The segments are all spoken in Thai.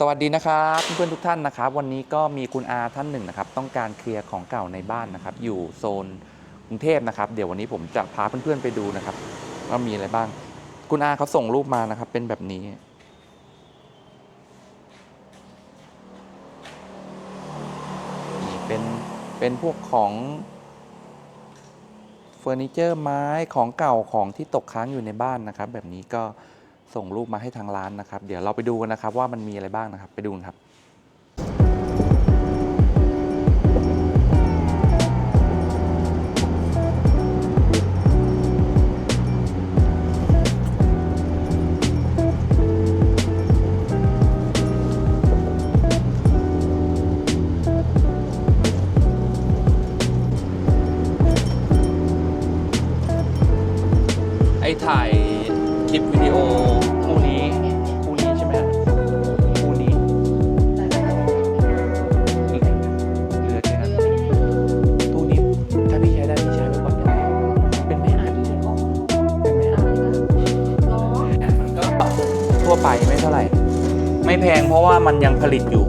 สวัสดีนะครับเพื่อนๆทุกท่านนะครับ วันนี้ก็มีคุณอาท่านหนึ่งนะครับ ต้องการเคลียร์ของเก่าในบ้านนะครับ อยู่โซนกรุงเทพนะครับ เดี๋ยววันนี้ผมจะพาเพื่อนๆไปดูนะครับว่ามีอะไรบ้าง คุณอาเขาส่งรูปมานะครับ เป็นแบบนี้นี่เป็นเป็นพวกของเฟอร์นิเจอร์ไม้ของเก่าของที่ตกค้างอยู่ในบ้านนะครับ แบบนี้ก็ ส่งรูปมาให้ทางร้านนะครับ เดี๋ยวเราไปดูกันนะครับว่ามันมีอะไรบ้างนะครับ ไปดูกันครับ ไอ้ถ่าย คลิปวิดีโอคู่นี้คู่นี้ใช่ไหมครับคู่นี้เหลือแค่นั้นคู่นี้ถ้าพี่ใช้ได้พี่ใช้ไว้ก่อนก็ได้เป็นไม่อัดเป็นไม่อัดมันก็ทั่วไปไม่เท่าไหร่ ไม่แพงเพราะว่ามันยังผลิตอยู่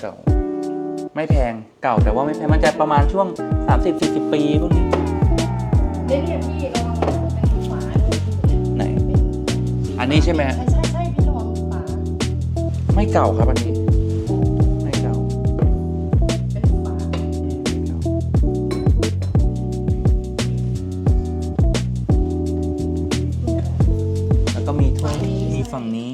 เก่า ไม่แพงเก่าแต่ว่าไม่แพงมันจะประมาณช่วง 30-40 ปีพวกนี้เนี่ยเนี่ยพี่ระวังเป็นฝาด้วยพี่ไหนเป็นอันนี้ใช่ไหมใช่ใช่ใช่พี่ระวังฝาไม่เก่าครับอันนี้ไม่เก่าเป็นฝาอืมไม่เก่าแล้วก็มีถ้วยมีฝั่งนี้